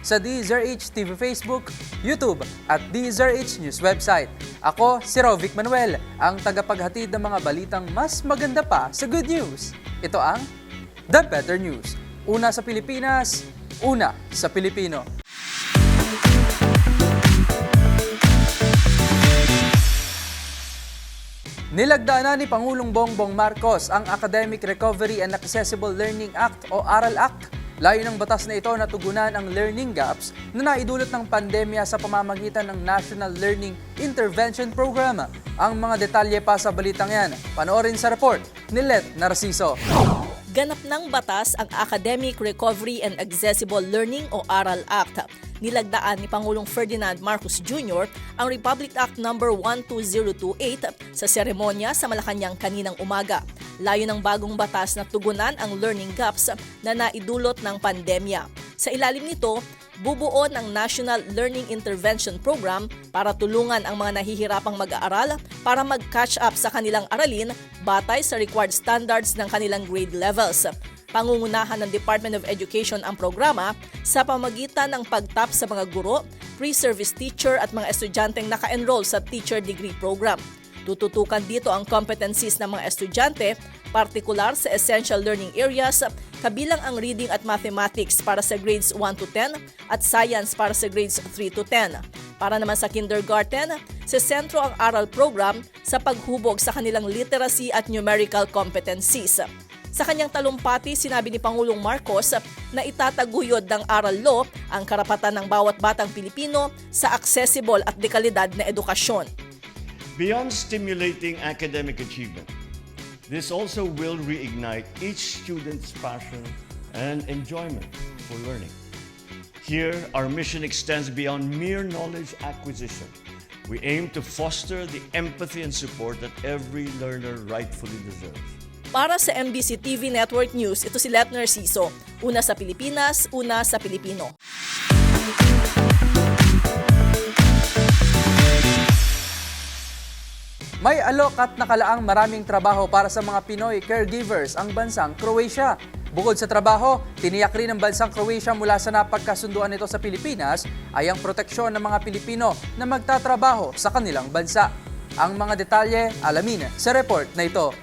sa DZRH TV Facebook, YouTube at DZRH News website. Ako, si Rovic Manuel, ang tagapaghatid ng mga balitang mas maganda pa sa good news. Ito ang The Better News. Una sa Pilipinas, una sa Pilipino. Nilagdaan na ni Pangulong Bongbong Marcos ang Academic Recovery and Accessible Learning Act o ARAL Act. Layo ng batas na ito na tugunan ang learning gaps na naidulot ng pandemya sa pamamagitan ng National Learning Intervention Program. Ang mga detalye pa sa balitang yan, panoorin sa report ni Let Narciso. Ganap ng batas ang Academic Recovery and Accessible Learning o ARAL Act. Nilagdaan ni Pangulong Ferdinand Marcos Jr. ang Republic Act No. 12028 sa seremonya sa Malacanang kaninang umaga. Layo ng bagong batas na tugunan ang learning gaps na naidulot ng pandemya. Sa ilalim nito, bubuo ng National Learning Intervention Program para tulungan ang mga nahihirapang mag-aaral para mag-catch up sa kanilang aralin batay sa required standards ng kanilang grade levels. Pangungunahan ng Department of Education ang programa sa pamagitan ng pagtap sa mga guro, pre-service teacher at mga estudyanteng naka-enroll sa teacher degree program. Tututukan dito ang competencies ng mga estudyante, partikular sa essential learning areas, kabilang ang reading at mathematics para sa grades 1 to 10 at science para sa grades 3 to 10. Para naman sa kindergarten, sa sentro ang aral program sa paghubog sa kanilang literacy at numerical competencies. Sa kanyang talumpati, sinabi ni Pangulong Marcos na itataguyod ng aral law ang karapatan ng bawat batang Pilipino sa accessible at dekalidad na edukasyon. Beyond stimulating academic achievement, this also will reignite each student's passion and enjoyment for learning. Here, our mission extends beyond mere knowledge acquisition. We aim to foster the empathy and support that every learner rightfully deserves. Para sa MBC TV Network News, ito si Letner Siso. Una sa Pilipinas, una sa Pilipino. May alok at nakalaang maraming trabaho para sa mga Pinoy caregivers ang bansang Croatia. Bukod sa trabaho, tiniyak rin ng bansang Croatia mula sa napagkasunduan nito sa Pilipinas ay ang proteksyon ng mga Pilipino na magtatrabaho sa kanilang bansa. Ang mga detalye, alamin sa report na ito.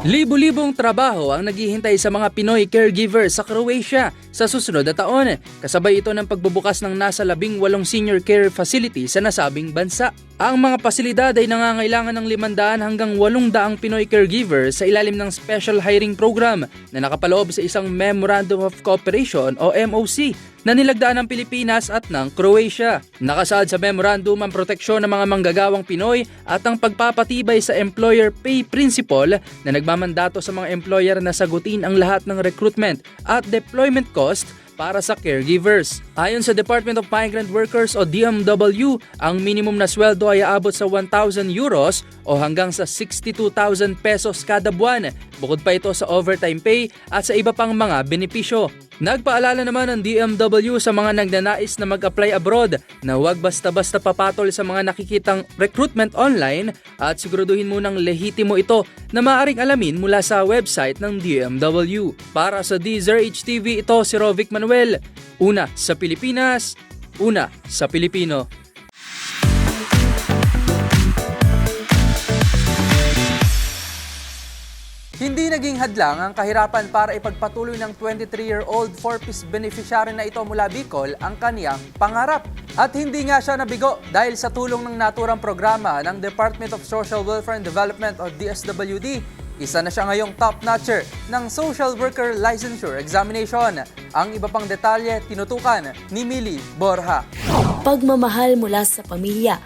Libo-libong trabaho ang naghihintay sa mga Pinoy caregivers sa Croatia sa susunod na taon. Kasabay ito ng pagbubukas ng nasa labing walong senior care facility sa nasabing bansa. Ang mga pasilidad ay nangangailangan ng 500 hanggang 800 Pinoy caregivers sa ilalim ng Special Hiring Program na nakapaloob sa isang Memorandum of Cooperation o MOC na nilagdaan ng Pilipinas at ng Croatia. Nakasaad sa memorandum ang proteksyon ng mga manggagawang Pinoy at ang pagpapatibay sa employer pay principle na nagmamandato sa mga employer na sagutin ang lahat ng recruitment at deployment cost para sa caregivers. Ayon sa Department of Migrant Workers o DMW, ang minimum na sweldo ay aabot sa 1,000 euros o hanggang sa 62,000 pesos kada buwan. Bukod pa ito sa overtime pay at sa iba pang mga benepisyo. Nagpaalala naman ng DMW sa mga nagnanais na mag-apply abroad na huwag basta-basta papatol sa mga nakikitang recruitment online at siguraduhin munang lehitimo ito na maaring alamin mula sa website ng DMW. Para sa DZRH TV, ito si Rovic Manuel. Una sa Pilipinas, una sa Pilipino. Hindi naging hadlang ang kahirapan para ipagpatuloy ng 23-year-old 4-piece beneficiary na ito mula Bicol ang kaniyang pangarap. At hindi nga siya nabigo dahil sa tulong ng naturang programa ng Department of Social Welfare and Development o DSWD, isa na siya ngayong top-notcher ng Social Worker Licensure Examination. Ang iba pang detalye tinutukan ni Millie Borja. pagmamahal mula sa pamilya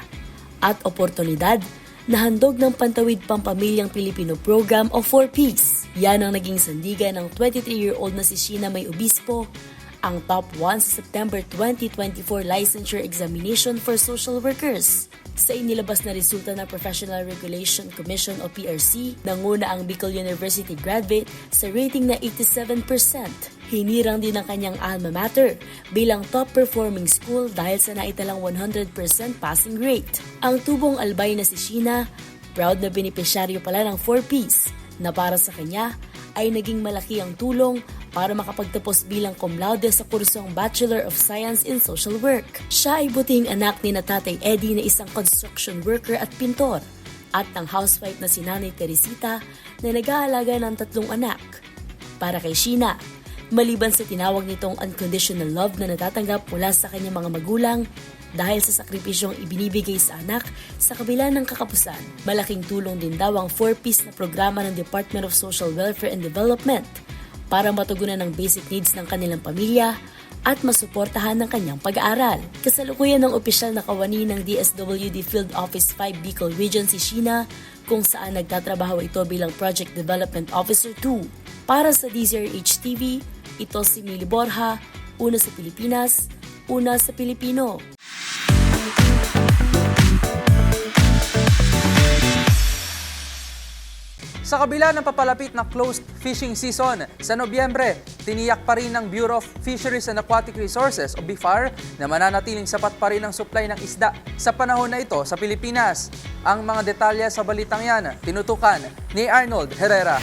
at oportunidad na handog ng Pantawid Pampamilyang Pilipino Program o 4Ps. Yan ang naging sandigan ng 23-year-old na si Sheena May Obispo, ang top 1 sa September 2024 Licensure Examination for Social Workers. Sa inilabas na resulta ng Professional Regulation Commission o PRC, nanguna ang Bicol University graduate sa rating na 87%. Hinirang din ang kanyang alma mater bilang top performing school dahil sa naitalang 100% passing rate. Ang tubong albay na si Sheena, proud na benepisyaryo pala ng 4Ps na para sa kanya ay naging malaki ang tulong para makapagtapos bilang cum laude sa kursong Bachelor of Science in Social Work. Siya ay buting anak ni na Tatay Eddie na isang construction worker at pintor at ng housewife na si Nanay Teresita na nag-aalaga ng tatlong anak. Para kay Sheena, maliban sa tinawag nitong unconditional love na natatanggap mula sa kanyang mga magulang dahil sa sakripisyong ibinibigay sa anak sa kabila ng kakapusan. Malaking tulong din daw ang 4-piece na programa ng Department of Social Welfare and Development para matugunan ang basic needs ng kanilang pamilya at masuportahan ng kanyang pag-aaral. Kasalukuyan ng opisyal na kawani ng DSWD Field Office 5 Bicol Region si Sheena kung saan nagtatrabaho ito bilang Project Development Officer 2. Para sa DZRH TV, ito si Mili Borja, una sa Pilipinas, una sa Pilipino. Sa kabila ng papalapit na closed fishing season sa Nobyembre, tiniyak pa rin ng Bureau of Fisheries and Aquatic Resources o BIFAR na mananatiling sapat pa rin ang supply ng isda sa panahon na ito sa Pilipinas. Ang mga detalye sa balitang yan, tinutukan ni Arnold Herrera.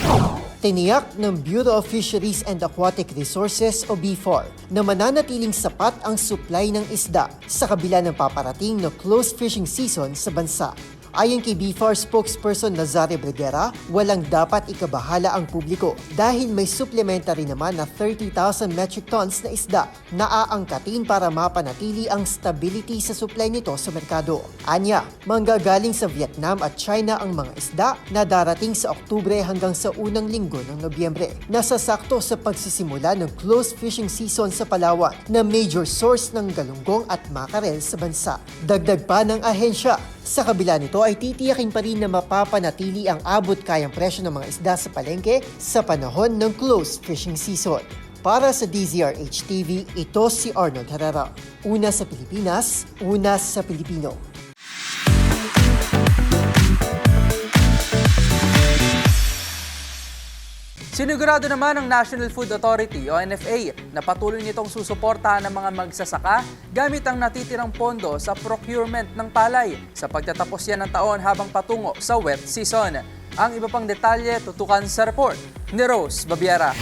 Tiniyak ng Bureau of Fisheries and Aquatic Resources o BFAR na mananatiling sapat ang supply ng isda sa kabila ng paparating na closed fishing season sa bansa. Ayon kay BFAR spokesperson Nazare Bregera, walang dapat ikabahala ang publiko dahil may supplementary naman na 30,000 metric tons na isda na aangkatin para mapanatili ang stability sa supply nito sa merkado. Anya, manggagaling sa Vietnam at China ang mga isda na darating sa Oktubre hanggang sa unang linggo ng Nobyembre. Nasasakto sa pagsisimula ng closed fishing season sa Palawan na major source ng galunggong at makarel sa bansa. Dagdag pa ng ahensya, sa kabila nito ay titiyakin pa rin na mapapanatili ang abot kayang presyo ng mga isda sa palengke sa panahon ng closed fishing season. Para sa DZRH TV, ito si Arnold Herrera. Una sa Pilipinas, una sa Pilipino. Sinigurado naman ng National Food Authority o NFA na patuloy nitong susuportahan ng mga magsasaka gamit ang natitirang pondo sa procurement ng palay sa pagtatapos yan ng taon habang patungo sa wet season. Ang iba pang detalye tutukan sa report ni Rose Babiera.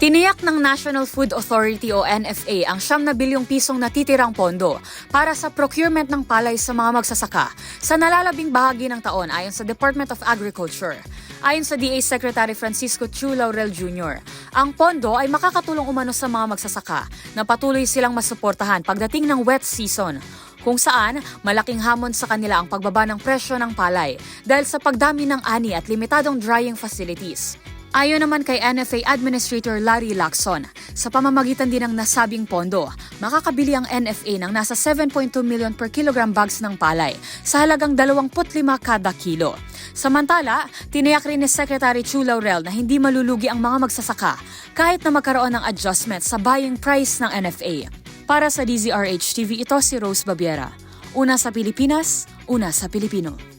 Tiniyak ng National Food Authority o NFA ang siyam na bilyong pisong natitirang pondo para sa procurement ng palay sa mga magsasaka sa nalalabing bahagi ng taon ayon sa Department of Agriculture. Ayon sa DA Secretary Francisco Chu Laurel Jr., ang pondo ay makakatulong umano sa mga magsasaka na patuloy silang masuportahan pagdating ng wet season kung saan malaking hamon sa kanila ang pagbaba ng presyo ng palay dahil sa pagdami ng ani at limitadong drying facilities. Ayon naman kay NFA Administrator Larry Lacson, sa pamamagitan din ng nasabing pondo, makakabili ang NFA ng nasa 7.2 million per kilogram bags ng palay sa halagang 25 kada kilo. Samantala, tiniyak rin ni Secretary Chu Laurel na hindi malulugi ang mga magsasaka kahit na magkaroon ng adjustment sa buying price ng NFA. Para sa DZRH TV, ito si Rose Babiera. Una sa Pilipinas, una sa Pilipino.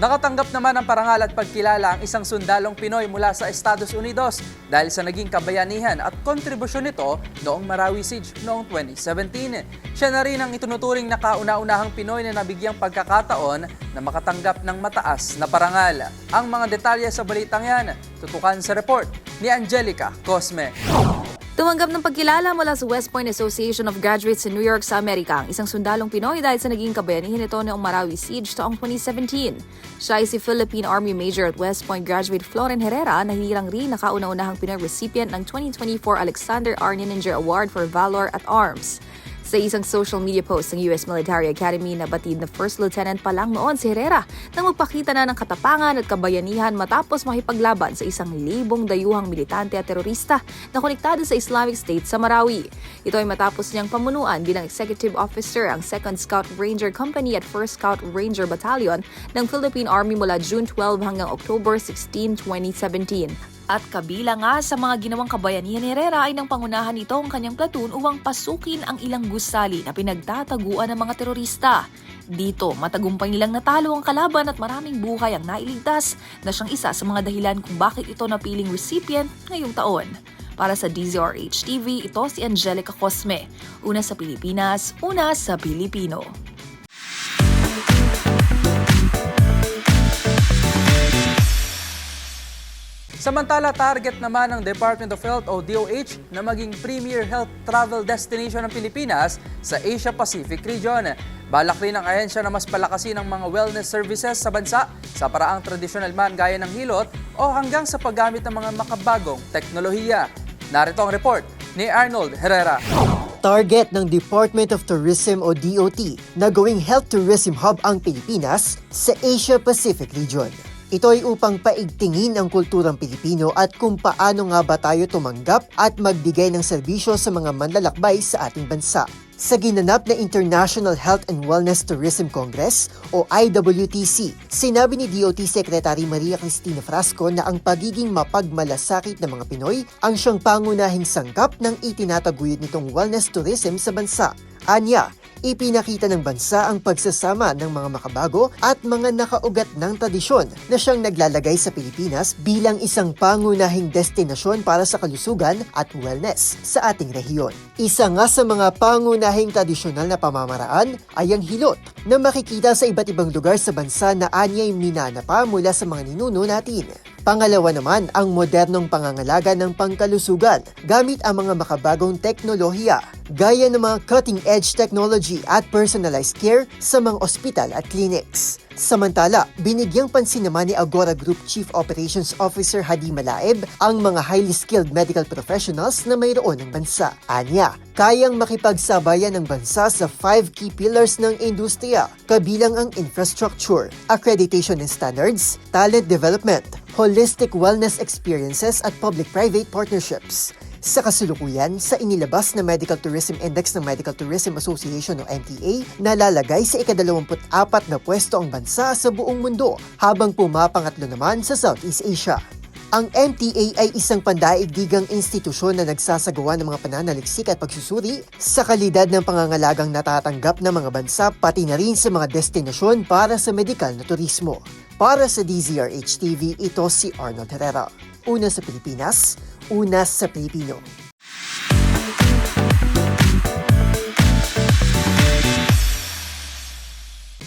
Nakatanggap naman ng parangal at pagkilala ang isang sundalong Pinoy mula sa Estados Unidos dahil sa naging kabayanihan at kontribusyon nito noong Marawi Siege noong 2017. Siya na rin ang itunuturing na kauna-unahang Pinoy na nabigyang pagkakataon na makatanggap ng mataas na parangal. Ang mga detalye sa balitang yan, tutukan sa report ni Angelica Cosme. Tumanggap ng pagkilala mula sa West Point Association of Graduates in New York sa Amerika ang isang sundalong Pinoy dahil sa naging kabayanihan nito noong Marawi Siege taong 2017. Siya ay si Philippine Army Major at West Point graduate Floren Herrera na hinirang rin na kauna-unahang Pinoy recipient ng 2024 Alexander R. Nininger Award for Valor at Arms. Sa isang social media post ng US Military Academy na batid na First Lieutenant pa lang noon si Herrera nang magpakita na ng katapangan at kabayanihan matapos makipaglaban sa isang libong dayuhang militante at terorista na konektado sa Islamic State sa Marawi. Ito ay matapos niyang pamunuan bilang Executive Officer ang 2nd Scout Ranger Company at 1st Scout Ranger Battalion ng Philippine Army mula June 12 hanggang October 16, 2017. At kabilang nga sa mga ginawang kabayanihan ni Herrera ay nang pangunahan nito ang kanyang platoon upang pasukin ang ilang gusali na pinagtataguan ng mga terorista. Dito, matagumpay nilang natalo ang kalaban at maraming buhay ang nailigtas na siyang isa sa mga dahilan kung bakit ito napiling recipient ngayong taon. Para sa DZRH TV, ito si Angelica Cosme. Una sa Pilipinas, una sa Pilipino. Samantala, target naman ng Department of Health o DOH na maging premier health travel destination ng Pilipinas sa Asia-Pacific region. Balak rin ng ahensya na mas palakasin ang mga wellness services sa bansa sa paraang tradisyonal man gaya ng hilot o hanggang sa paggamit ng mga makabagong teknolohiya. Narito ang report ni Arnold Herrera. Target ng Department of Tourism o DOT na gawing health tourism hub ang Pilipinas sa Asia-Pacific region. Ito ay upang paigtingin ang kulturang Pilipino at kung paano nga ba tayo tumanggap at magbigay ng serbisyo sa mga manlalakbay sa ating bansa. Sa ginanap na International Health and Wellness Tourism Congress o IWTC, sinabi ni DOT Secretary Maria Cristina Frasco na ang pagiging mapagmalasakit ng mga Pinoy ang siyang pangunahing sangkap ng itinataguyod nitong wellness tourism sa bansa. Anya, ipinakita ng bansa ang pagsasama ng mga makabago at mga nakaugat ng tradisyon na siyang naglalagay sa Pilipinas bilang isang pangunahing destinasyon para sa kalusugan at wellness sa ating rehiyon. Isa nga sa mga pangunahing tradisyonal na pamamaraan ay ang hilot na makikita sa iba't ibang lugar sa bansa na anyay minana pa mula sa mga ninuno natin. Pangalawa naman ang modernong pangangalaga ng pangkalusugan gamit ang mga makabagong teknolohiya gaya ng mga cutting-edge technology at personalized care sa mga ospital at clinics. Samantala, binigyang pansin naman ni Agora Group Chief Operations Officer Hadi Malaeb ang mga highly skilled medical professionals na mayroon ng bansa. Anya, kayang makipagsabayan ng bansa sa five key pillars ng industriya, kabilang ang infrastructure, accreditation and standards, talent development, holistic wellness experiences at public-private partnerships. Sa kasulukuyan, sa inilabas na Medical Tourism Index ng Medical Tourism Association o MTA, nalalagay sa ikadalawamput-apat na pwesto ang bansa sa buong mundo, habang pumapangatlo naman sa Southeast Asia. Ang MTA ay isang pandaigdigang institusyon na nagsasagawa ng mga pananaliksik at pagsusuri sa kalidad ng pangangalagang natatanggap ng mga bansa pati na rin sa mga destinasyon para sa medikal na turismo. Para sa DZRH TV, ito si Arnold Herrera. Una sa Pilipinas, una sa Pilipino.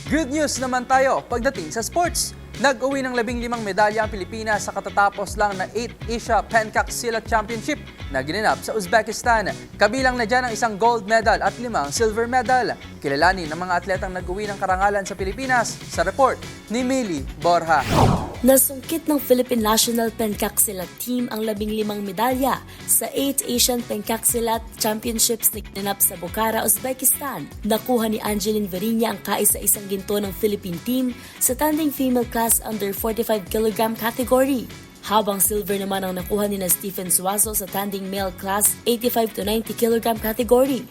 Good news naman tayo pagdating sa sports. Nag-uwi ng labing limang medalya ang Pilipinas sa katatapos lang na 8 Asia Pencak Silat Championship na ginanap sa Uzbekistan. Kabilang na dyan ang isang gold medal at limang silver medal. Kilalanin ng mga atletang nag-uwi ng karangalan sa Pilipinas sa report ni Mili Borja. Nasungkit ng Philippine National Pencaksilat Team ang labing limang medalya sa 8 Asian Pencaksilat Championships na ginanap sa Bukhara, Uzbekistan. Nakuha ni Angeline Verinia ang kaisa-isang ginto ng Philippine team sa tanding female class under 45 kg category. Habang silver naman ang nakuha ni na Stephen Suazo sa tanding male class 85 to 90 kg category.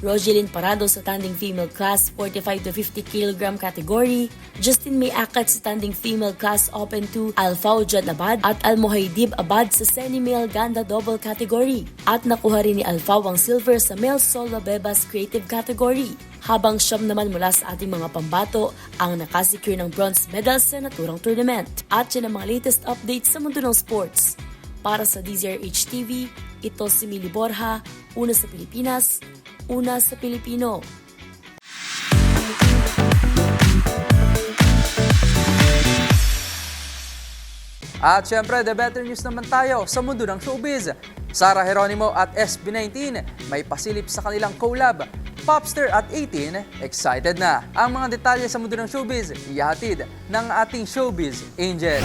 Rogelyn Parado sa tanding female class 45 to 50 kg category, Justin May Akat sa tanding female class open to Alfao Jan Abad at Almohaidib Abad sa semi-male ganda double category. At nakuha rin ni Alfao ang silver sa male solo bebas creative category. Habang siyam naman mula sa ating mga pambato ang nakasecure ng bronze medals sa naturang tournament. At yan ang mga latest updates sa mundo ng sports. Para sa DZRH TV, ito si Mili Borja, una sa Pilipinas, una sa Pilipino. At syempre, the better news naman tayo sa mundo ng showbiz. Sara Geronimo at SB19 may pasilip sa kanilang collab. Popster at 18, excited na. Ang mga detalye sa mundo ng showbiz, ihatid ng ating showbiz angel.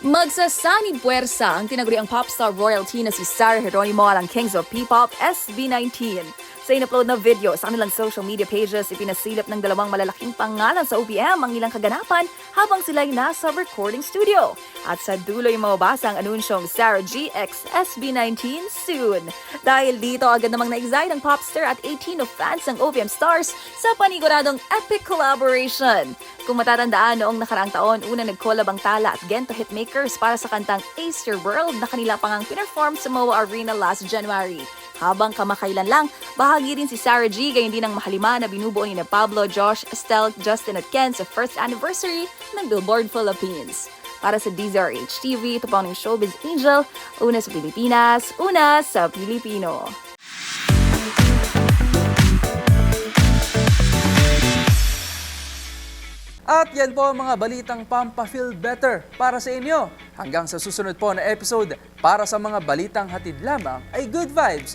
Magsasanib puwersa ang tinaguriang popstar royalty na si Sarah Geronimo at ang Kings of P-Pop SB19. Sa in-upload na video sa kanilang social media pages, ipinasilip ng dalawang malalaking pangalan sa OPM ang ilang kaganapan habang sila'y nasa recording studio. At sa dulo yung mababasa ang anunsyong Sarah G X SB19 soon. Dahil dito agad namang na-excite ang popstar at 18 of fans ng OPM stars sa paniguradong epic collaboration. Kung matatandaan noong nakaraang taon, una nag-collab ang Tala at Gento Hitmakers para sa kantang Ace Your World na kanila pang ang pinerform sa MOA Arena last January. Habang kamakailan lang, bahagi rin si Sarah G gayon din ang mahalima na binubuo ni Pablo, Josh, Estelle, Justin at Ken sa first anniversary ng Billboard Philippines. Para sa DZRH TV, ito po ang Showbiz Angel, una sa Pilipinas, una sa Pilipino. At yan po ang mga balitang Pampa-Feel Better para sa inyo. Hanggang sa susunod po na episode, para sa mga balitang hatid lamang ay good vibes.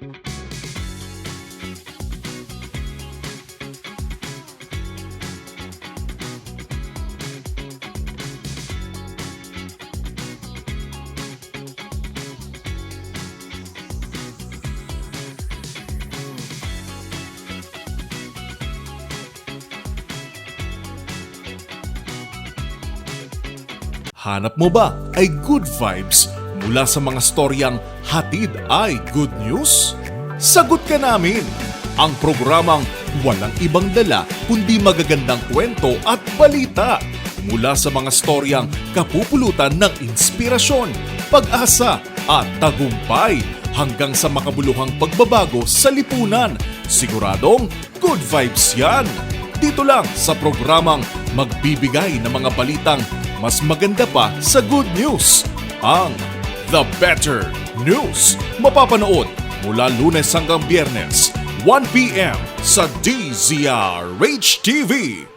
Hanap mo ba ay good vibes mula sa mga storyang hatid ay good news? Sagot ka namin! Ang programang walang ibang dala kundi magagandang kwento at balita mula sa mga storyang kapupulutan ng inspirasyon, pag-asa at tagumpay hanggang sa makabuluhang pagbabago sa lipunan. Siguradong good vibes yan! Dito lang sa programang magbibigay ng mga balitang mas maganda pa sa good news. Ang The Better News. Mapapanood mula lunes hanggang biyernes, 1pm sa DZRH TV.